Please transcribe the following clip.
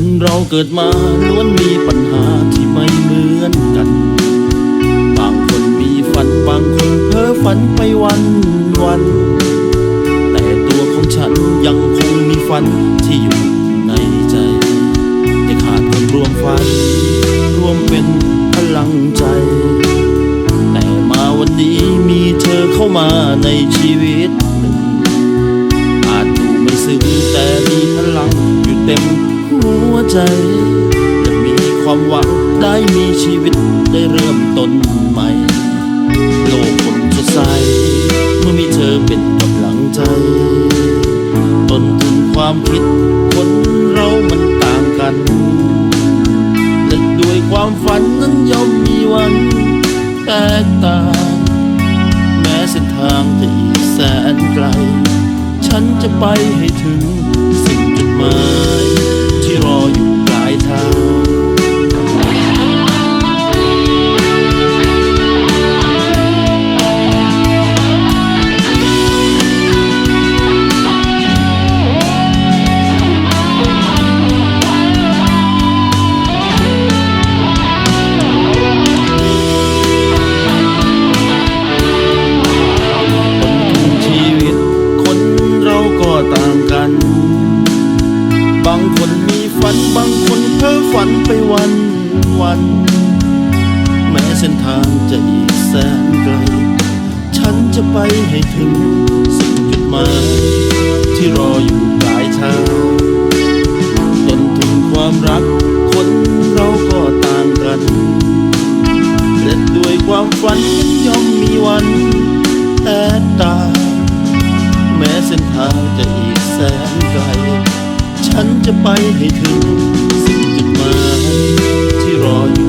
คนเราเกิดมาล้วนมีปัญหาที่ไม่เหมือนกัน บางคนมีฝันบางคนเพ้อฝันไปวันวัน แต่ตัวของฉันยังคงมีฝันที่อยู่ในใจแต่ขาดคนร่วมฝันร่วมเป็นพลังใจ แต่มาวันนี้มีเธอเข้ามาในชีวิต ใจ และมีความหวังได้มีชีวิตได้เริ่มต้นใหม่ โลกคนสดใสเมื่อมีเธอเป็นกำลังใจต้นทุนความคิดคนเรามันต่างกัน และด้วยความฝันนั้นย่อมมีวันแตกต่าง แม้เส้นทางจะอีกแสนไกล ฉันจะไปให้ถึงสิ่งจุดหมาย วันวัน แม้เส้นทางจะอีกแสนไกล ฉันจะไปให้ถึงสิ่งจุดหมายที่รออยู่ปลายทางต้นทุนความรัก คนเราก็ต่างกันและด้วยความฝันย่อมมีวันแตกต่างแม้เส้นทางจะอีกแสนไกล ฉันจะไปให้ถึง Herói.